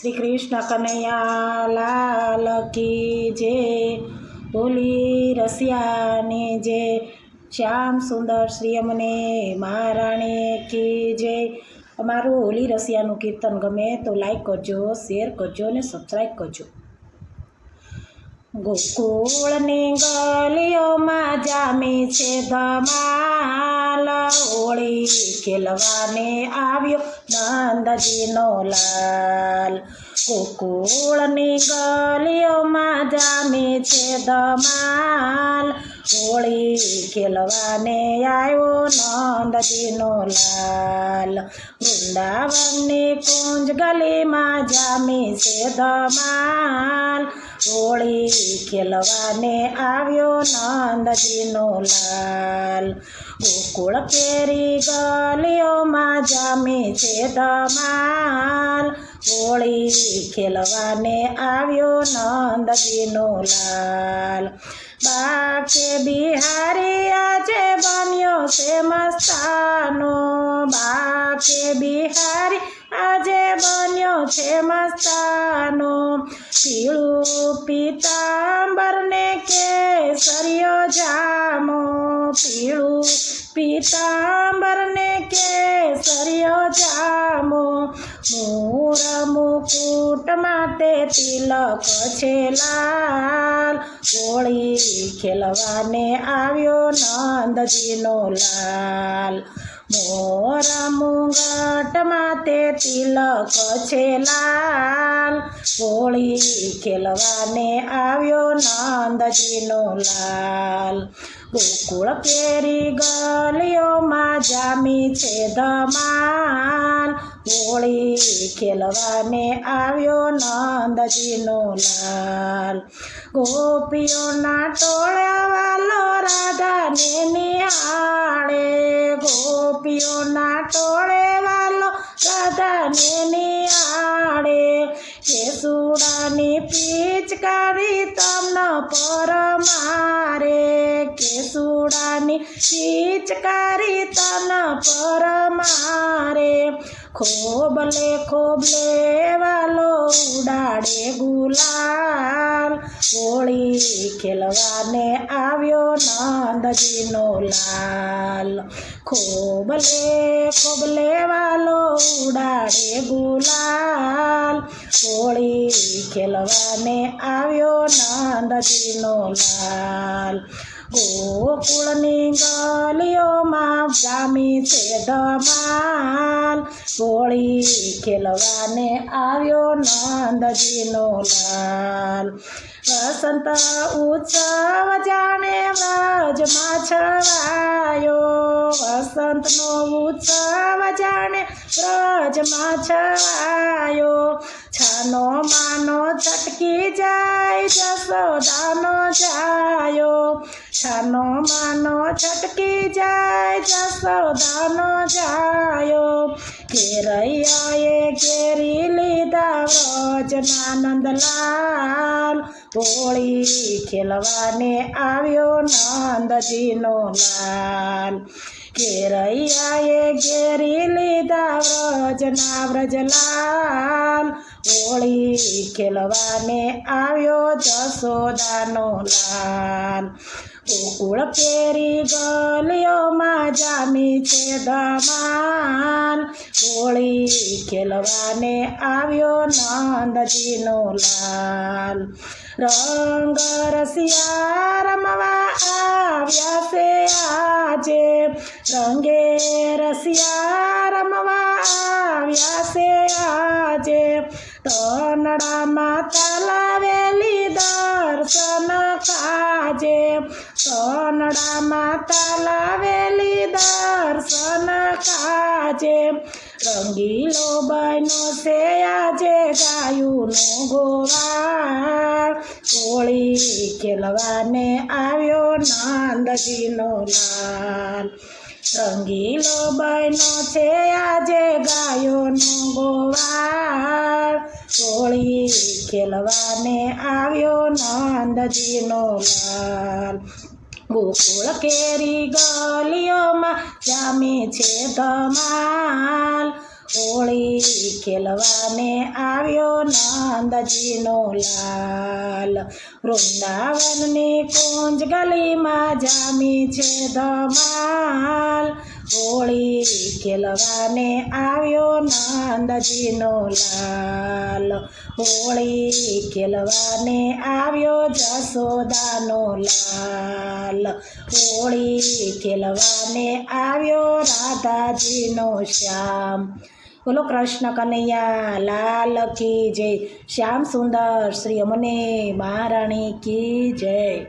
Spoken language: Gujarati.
શ્રી કૃષ્ણ કનૈયા લાલ કી જે ભોલી રસિયાને જે. શ્યામ સુંદર શ્રી અમને મહારાણી કી જે. અમારું હોલી રસિયાનું કીર્તન ગમે તો લાઈક કરજો શેર કરજો અને સબસ્ક્રાઈબ કરજો. ગોકુળની ગલીઓમાં જામે છે ધમાલ. હોળી ખેલવાને આવ્યો નંદજીનો લાલ. ગોકુળની ગલીઓમાં જામે છે ધમાલ. હોળી ખેલવાને આવ્યો નંદજીનો લાલ. વૃંદાવનની કુંજ ગલીમાં જામી છે ધમાલ. હોળી ખેલવાને આવ્યો નંદજીનો લાલ. ગોકુળ કેરી ગલીઓમાં જામી છે ધમાલ. હોળી ખેલવાને આવ્યો નંદજીનો લાલ. બાકે બિહારી આજે બન્યો છે મસ્તાનો બાકે બિહારી આજે બન્યો છે મસ્તાનો પીળું પીતાંબર ને કેસરિયો જામો પીળું પીતાંબર ને કેસરિયો જામો? મોર મુકુટ માટે તિલક છે લાલ. હોળી ખેલવાને આવ્યો નંદજીનો લાલ. મોરા મુંગટ માતે તિલક છે લાલ. હોળી ખેલવાને આવ્યો નંદજીનો લાલ. ગોકુળ કેરી ગલીઓમાં જામી છે ધમાલ. હોળી ખેલવાને આવ્યો નંદજીનો લાલ. ગોપીઓના ટોળા કેસુડાની પિચકારી તમને પર મારે કેસુડાની પિચકારી તમને પર મારે ખોબલે ખોબલે વાલો ઉડાડે ગુલાલ. હોળી ખેલવાને આવ્યો નંદજીનો લાલ. ખોબલે ખોબલે વાલો ઉડાડે ગુલાલ. હોળી ખેલવાને આવ્યો નંદજીનો લાલ. ગોકુળની ગલીઓમાં ગામી છે ધમાલ. હોળી ખેલવાને આવ્યો નંદજીનો લાલ. વસંત ઉત્સવ જાણે વ્રજમાં છવાયો. વસંતનો ઉત્સવ જાણે વ્રજમાં છવાયો. છાનો માનો છટકી જાય જસોદાનો જાયો. છાનો માનો છટકી જાય, જસોદાનો જાયો. ઘેરૈયાએ ઘેરી લીધા વ્રજનાનંદલાલ હોળી ખેલવાને આવ્યો નંદજીનો લાલ. ઘેરૈયાએ ઘેરી લીધા વ્રજના વ્રજલાલ હોળી ખેલવાને આવ્યો જસોદાનો લાલ. ગોકુળ ફેરી ગલીઓમાં જામી છે ધમાલ હોળી ખેલવાને આવ્યો નંદજીનો લાલ રંગ રસિયા રમવા આવ્યા છે આજે રંગે રસિયા રમવા આવ્યા છે આજે તનડામાં તલાવેલી દર્શન કાજે તનડામાં લાવેલી દર્શન કાજે, રંગીલો બનો છે આજે ગાયુંનો ગોવાળ. હોળી ખેલવાને આવ્યો નંદજીનો લાલ. રંગીલો બનો છે આજે ગાયોનો ગોવાળ. હોળી ખેલવાને આવ્યો નંદજીનો લાલ. ગોકુળ કેરી ગલીઓમાં જામે છે ધમાલ હોળી ખેલવાને આવ્યો નંદજીનો લાલ. વૃંદાવનની કુંજ ગલીમાં જામી છે ધમાલ. હોળી ખેલવાને આવ્યો નંદજીનો લાલ. હોળી ખેલવાને આવ્યો જસોદાનો લાલ. હોળી ખેલવાને આવ્યો રાધાજીનો શ્યામ. બોલો કૃષ્ણ કનૈયા, લાલ કી જય. શ્યામ સુંદર, શ્રી અમને મહારાણી કી જય.